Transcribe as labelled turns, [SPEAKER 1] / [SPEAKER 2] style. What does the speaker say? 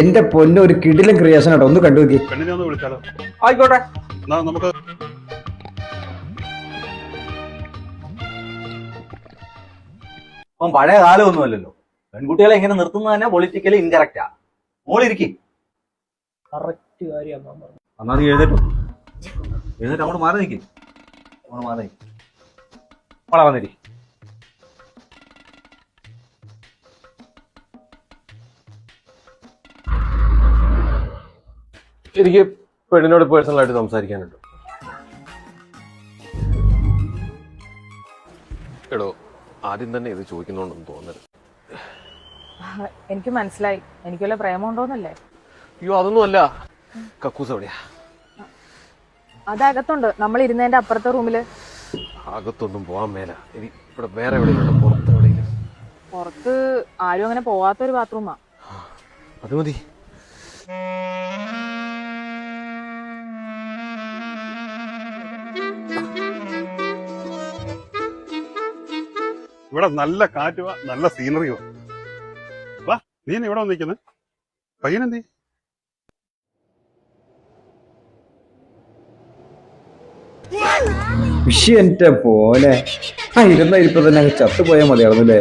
[SPEAKER 1] എന്റെ പൊന്ന ഒരു കിടിലൻ ക്രിയേഷൻ ആട്ടോ. ഒന്ന് കണ്ടു നോക്കി.
[SPEAKER 2] പെണ്ണിനെ ഒന്ന് വിളിച്ചാലോ?
[SPEAKER 3] ആയിക്കോട്ടെ.
[SPEAKER 2] എന്നാ നമുക്ക്
[SPEAKER 3] ഇപ്പം പഴയ കാലമൊന്നുമല്ലല്ലോ. പെൺകുട്ടികളെ ഇങ്ങനെ നിർത്തുന്നത് തന്നെ പൊളിറ്റിക്കലി ഇൻകറക്റ്റാ മോളിരിക്കും
[SPEAKER 4] കറക്റ്റ് കാര്യം അമ്മ പറഞ്ഞു.
[SPEAKER 3] എന്നാ നീ അങ്ങോട്ട് മാറി നിൽക്കും അങ്ങോട്ട് മാറി നിൽക്കും മോളെ വന്നിരി.
[SPEAKER 5] എനിക്ക് പെണ്ണിനോട് പേഴ്സണൽ ആയിട്ട് സംസാരിക്കാനുണ്ട്. എടോ ആദ്യം തന്നെ ഇത് ചോദിക്കുന്നുണ്ടെന്ന് തോന്നരുത്.
[SPEAKER 6] എനിക്ക് മനസ്സിലായി. എനിക്ക് വല്ല പ്രേമമുണ്ടോന്നല്ലേ?
[SPEAKER 5] അയ്യോ അതൊന്നും അല്ല കക്കൂസ് എവിടെയാ?
[SPEAKER 6] അതകത്തുണ്ട്. നമ്മൾ ഇരുന്നതിന്റെ അപ്പുറത്തെ റൂമിൽ.
[SPEAKER 5] അകത്തൊന്നും പോവാൻ മേല. ഇനി ഇവിടെ വേറെ എവിടെയെങ്കിലും പുറത്ത് എവിടെയെങ്കിലും?
[SPEAKER 6] പുറത്ത് ആരും അങ്ങനെ പോവാത്തൊരു ബാത്റൂമാ.
[SPEAKER 5] അത് മതി.
[SPEAKER 2] ഇവിടെ നല്ല കാറ്റുവാ നല്ല സീനറിയോ വാ. നീ ഇവിടെ വന്നിരിക്കുന്നത് പയ്യനെന്തേ?
[SPEAKER 1] വിഷയം പോലെ. ആ ഇരുന്ന ഇരിപ്പ് തന്നെ ചത്തുപോയാൽ മതിയായിരുന്നു അല്ലേ?